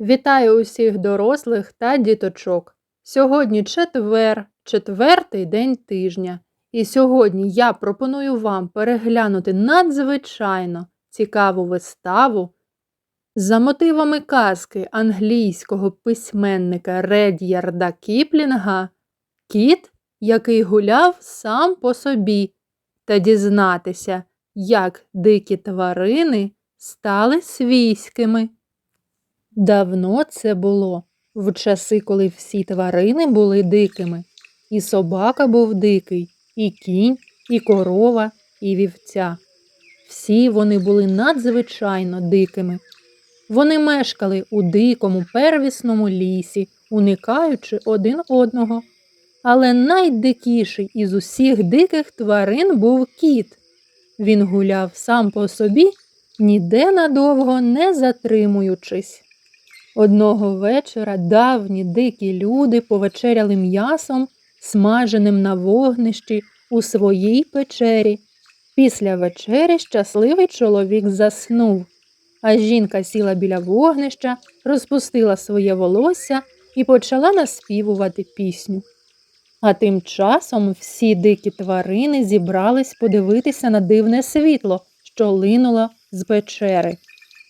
Вітаю усіх дорослих та діточок. Сьогодні четвер, четвертий день тижня. І сьогодні я пропоную вам переглянути надзвичайно цікаву виставу за мотивами казки англійського письменника Ред'ярда Кіплінга Кіт, який гуляв сам по собі, та дізнатися, як дикі тварини стали свійськими. Давно це було, в часи, коли всі тварини були дикими. І собака був дикий, і кінь, і корова, і вівця. Всі вони були надзвичайно дикими. Вони мешкали у дикому первісному лісі, уникаючи один одного. Але найдикіший із усіх диких тварин був кіт. Він гуляв сам по собі, ніде надовго не затримуючись. Одного вечора давні дикі люди повечеряли м'ясом, смаженим на вогнищі у своїй печері. Після вечері щасливий чоловік заснув, а жінка сіла біля вогнища, розпустила своє волосся і почала наспівувати пісню. А тим часом всі дикі тварини зібрались подивитися на дивне світло, що линуло з печери.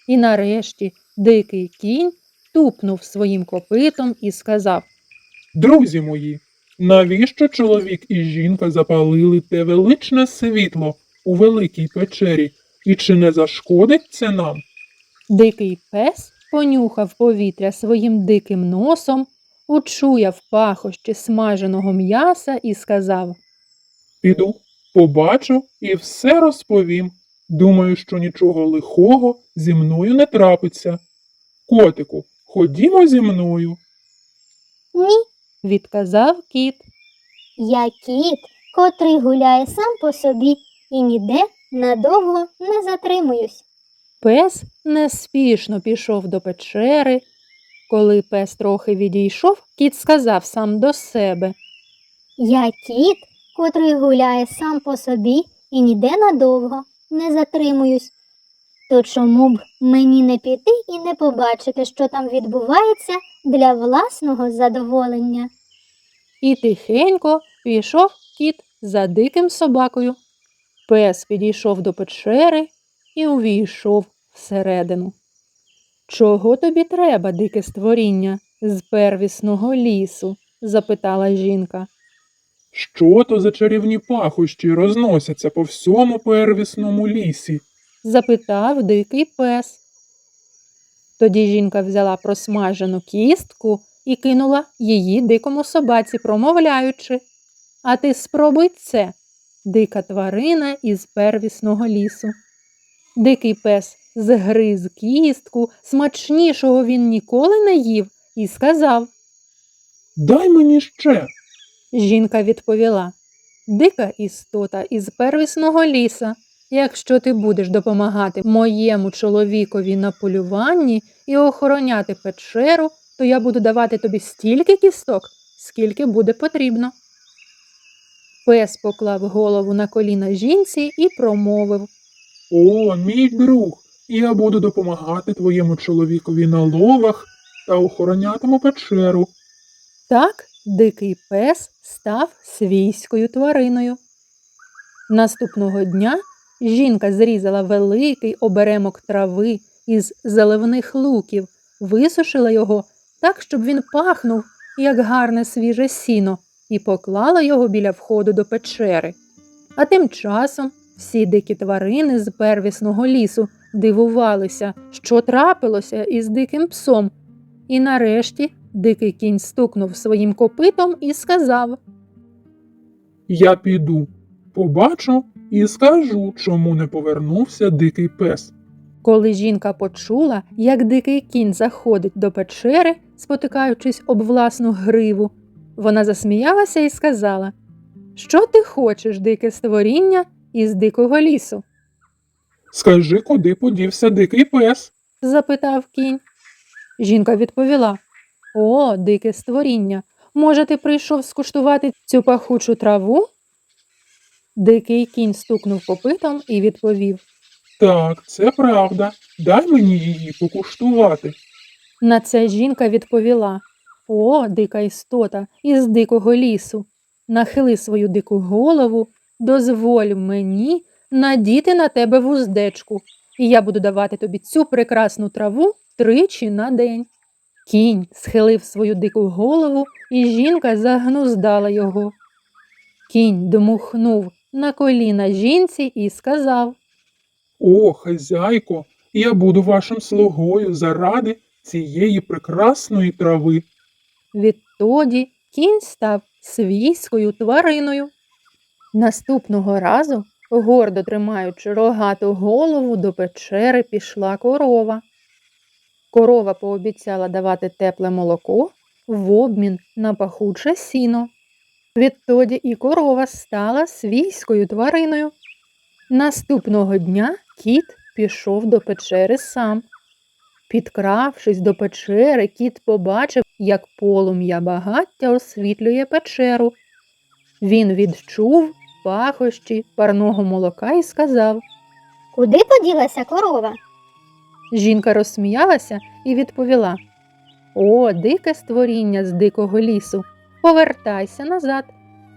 І нарешті дикий кінь тупнув своїм копитом і сказав Друзі мої, навіщо чоловік і жінка запалили те величне світло у великій печері, і чи не зашкодить це нам? Дикий пес понюхав повітря своїм диким носом, учуяв пахощі смаженого м'яса і сказав Піду, побачу і все розповім. Думаю, що нічого лихого зі мною не трапиться. Котику, ходімо зі мною. Ні, відказав кіт. я кіт, котрий гуляє сам по собі і ніде надовго не затримуюсь. Пес неспішно пішов до печери. Коли пес трохи відійшов, кіт сказав сам до себе. Я кіт, котрий гуляє сам по собі і ніде надовго не затримуюсь. То чому б мені не піти і не побачити, що там відбувається для власного задоволення? І тихенько пішов кіт за диким собакою. Пес підійшов до печери і увійшов всередину. Чого тобі треба, дике створіння, з первісного лісу? запитала жінка. Що то за чарівні пахощі розносяться по всьому первісному лісі? Запитав дикий пес. Тоді жінка взяла просмажену кістку і кинула її дикому собаці, промовляючи А ти спробуй це, дика тварина із первісного лісу. Дикий пес згриз кістку, смачнішого він ніколи не їв, і сказав. Дай мені ще. Жінка відповіла Дика істота із первісного ліса. Якщо ти будеш допомагати моєму чоловікові на полюванні і охороняти печеру, то я буду давати тобі стільки кісток, скільки буде потрібно. Пес поклав голову на коліна жінці і промовив О, мій друг, я буду допомагати твоєму чоловікові на ловах та охоронятиму печеру. Так дикий пес став свійською твариною. Наступного дня жінка зрізала великий оберемок трави із заливних луків, висушила його так, щоб він пахнув, як гарне свіже сіно, і поклала його біля входу до печери. А тим часом всі дикі тварини з первісного лісу дивувалися, що трапилося із диким псом. І нарешті дикий кінь стукнув своїм копитом і сказав Я піду, побачу і скажу, чому не повернувся дикий пес. Коли жінка почула, як дикий кінь заходить до печери, спотикаючись об власну гриву, вона засміялася і сказала Що ти хочеш, дике створіння, із дикого лісу? Скажи, куди подівся дикий пес? запитав кінь. Жінка відповіла О, дике створіння, може, ти прийшов скуштувати цю пахучу траву? Дикий кінь стукнув копитом і відповів Так, це правда. Дай мені її покуштувати. На це жінка відповіла О, дика істота, із дикого лісу. Нахили свою дику голову, дозволь мені надіти на тебе вуздечку, і я буду давати тобі цю прекрасну траву тричі на день. Кінь схилив свою дику голову, і жінка загнуздала його. Кінь дмухнув на коліна жінці і сказав О, хазяйко, я буду вашим слугою заради цієї прекрасної трави. Відтоді кінь став свійською твариною. Наступного разу, гордо тримаючи рогату голову, до печери пішла корова. Корова пообіцяла давати тепле молоко в обмін на пахуче сіно. Відтоді і корова стала свійською твариною. Наступного дня кіт пішов до печери сам. Підкравшись до печери, кіт побачив, як полум'я багаття освітлює печеру. Він відчув пахощі парного молока і сказав. Куди поділася корова? Жінка розсміялася і відповіла: О, дике створіння з дикого лісу, повертайся назад.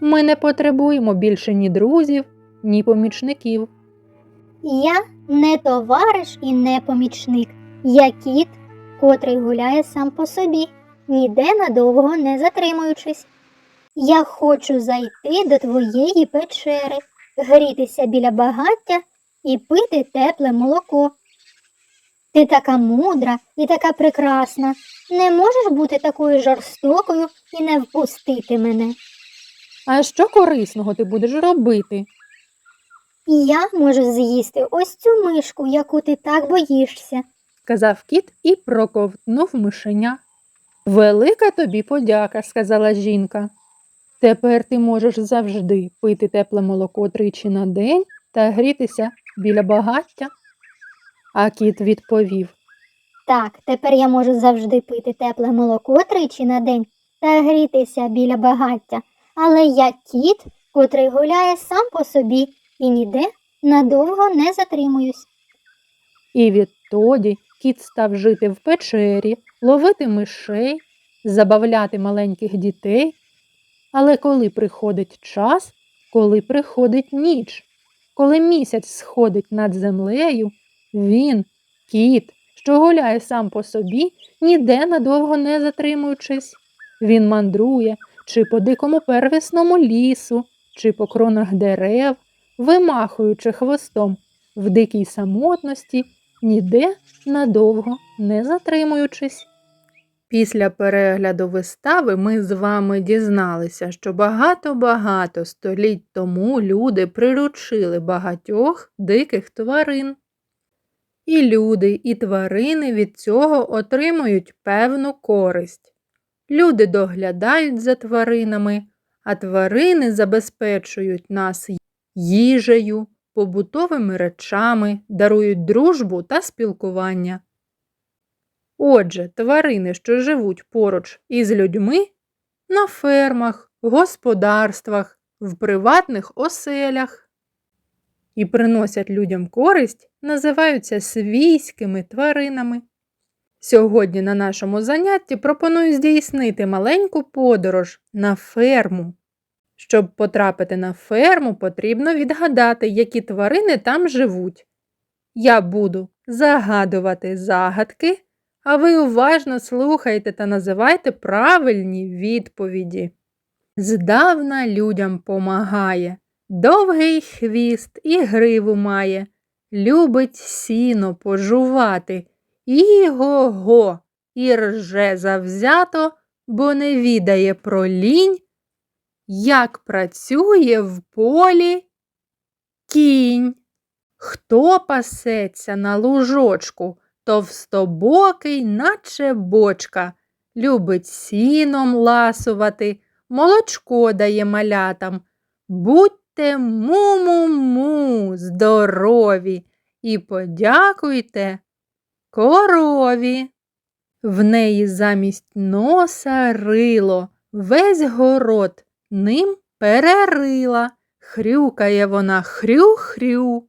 Ми не потребуємо більше ні друзів, ні помічників. Я не товариш і не помічник. Я кіт, котрий гуляє сам по собі, ніде надовго не затримуючись. Я хочу зайти до твоєї печери, грітися біля багаття і пити тепле молоко. Ти така мудра і така прекрасна. Не можеш бути такою жорстокою і не впустити мене. А що корисного ти будеш робити? І я можу з'їсти ось цю мишку, яку ти так боїшся. сказав кіт і проковтнув мишеня. Велика тобі подяка, сказала жінка. Тепер ти можеш завжди пити тепле молоко тричі на день та грітися біля багаття. А кіт відповів Так, тепер я можу завжди пити тепле молоко тричі на день та грітися біля багаття, але я кіт, котрий гуляє сам по собі і ніде надовго не затримуюсь. І відтоді кіт став жити в печері, ловити мишей, забавляти маленьких дітей. Але коли приходить час, коли приходить ніч, коли місяць сходить над землею, він, кіт, що гуляє сам по собі, ніде надовго не затримуючись. Він мандрує чи по дикому первісному лісу, чи по кронах дерев, вимахуючи хвостом в дикій самотності, ніде надовго не затримуючись. Після перегляду вистави ми з вами дізналися, що багато-багато століть тому люди приручили багатьох диких тварин. І люди, і тварини від цього отримують певну користь. Люди доглядають за тваринами, а тварини забезпечують нас їжею, побутовими речами, дарують дружбу та спілкування. Отже, тварини, що живуть поруч із людьми, на фермах, господарствах, в приватних оселях і приносять людям користь, називаються свійськими тваринами. Сьогодні на нашому занятті пропоную здійснити маленьку подорож на ферму. Щоб потрапити на ферму, потрібно відгадати, які тварини там живуть. Я буду загадувати загадки, а ви уважно слухайте та називайте правильні відповіді. Здавна людям помагає, довгий хвіст і гриву має, любить сіно пожувати, іго-го, і рже завзято, бо не відає про лінь, як працює в полі кінь. Хто пасеться на лужочку, товстобокий, наче бочка, любить сіном ласувати, молочко дає малятам. Будьте му-му-му, здорові і подякуйте корові. В неї замість носа рило, весь город ним перерила. Хрюкає вона хрю-хрю.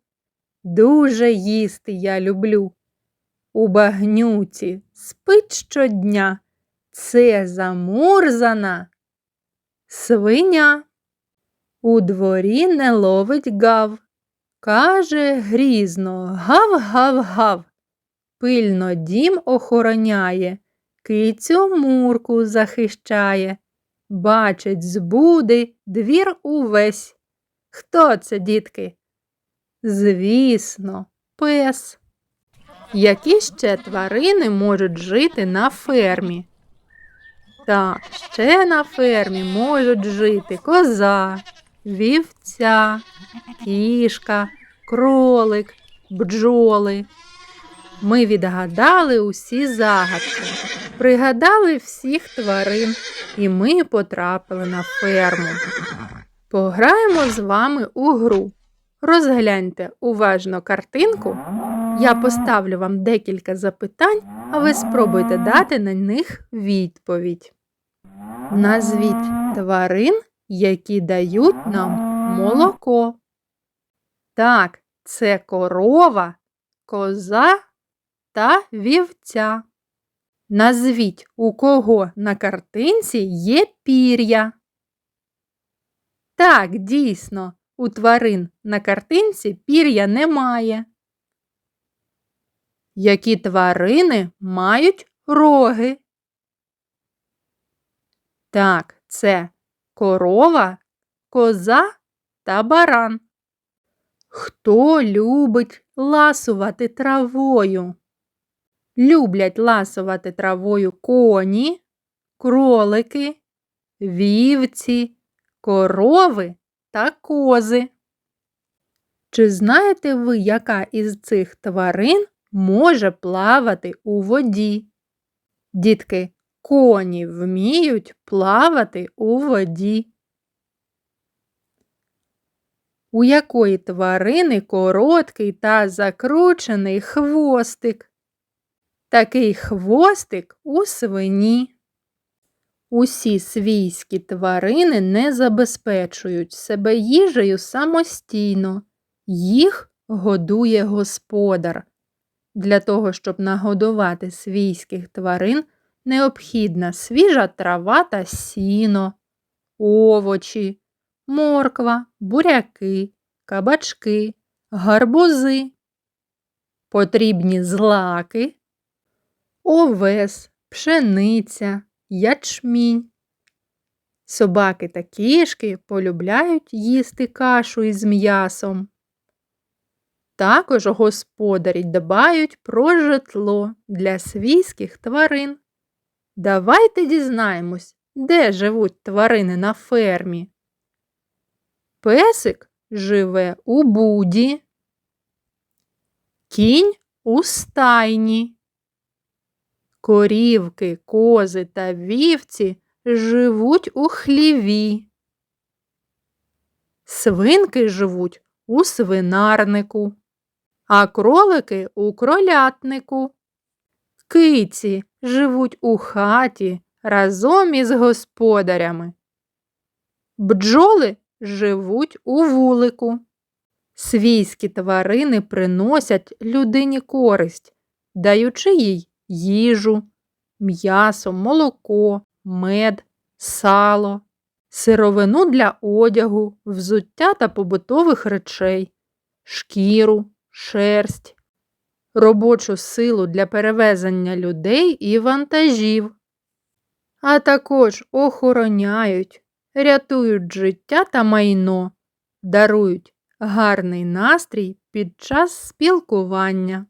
Дуже їсти я люблю. у багнюці, спить щодня. Це замурзана свиня. У дворі не ловить гав. Каже грізно гав-гав-гав. Пильно дім охороняє, кицю мурку захищає. Бачить збуди двір увесь. Хто це, дітки? Звісно, пес. Які ще тварини можуть жити на фермі? Так, ще на фермі можуть жити коза, вівця, кішка, кролик, бджоли. Ми відгадали усі загадки, пригадали всіх тварин, і ми потрапили на ферму. Пограємо з вами у гру. Розгляньте уважно картинку. Я поставлю вам декілька запитань, а ви спробуйте дати на них відповідь. Назвіть тварин, які дають нам молоко. Так, це корова, коза та вівця. Назвіть, у кого на картинці є пір'я. Так, дійсно, у тварин на картинці пір'я немає. Які тварини мають роги? Так, це корова, коза та баран. Хто любить ласувати травою? Люблять ласувати травою коні, кролики, вівці, корови та кози. Чи знаєте ви, яка із цих тварин може плавати у воді? Дітки, коні вміють плавати у воді. У якої тварини короткий та закручений хвостик? Такий хвостик у свині. Усі свійські тварини не забезпечують себе їжею самостійно. Їх годує господар. Для того, щоб нагодувати свійських тварин, необхідна свіжа трава та сіно, овочі, морква, буряки, кабачки, гарбузи. Потрібні злаки, овес, пшениця, ячмінь. Собаки та кішки полюбляють їсти кашу із м'ясом. Також господарі дбають про житло для свійських тварин. Давайте дізнаємось, де живуть тварини на фермі. Песик живе у буді, кінь у стайні. Корівки, кози та вівці живуть у хліві. Свинки живуть у свинарнику, а кролики у кролятнику. Киці живуть у хаті разом із господарями. Бджоли живуть у вулику. Свійські тварини приносять людині користь, даючи їй їжу, м'ясо, молоко, мед, сало, сировину для одягу, взуття та побутових речей, шкіру, шерсть, робочу силу для перевезення людей і вантажів, а також охороняють, рятують життя та майно, дарують гарний настрій під час спілкування.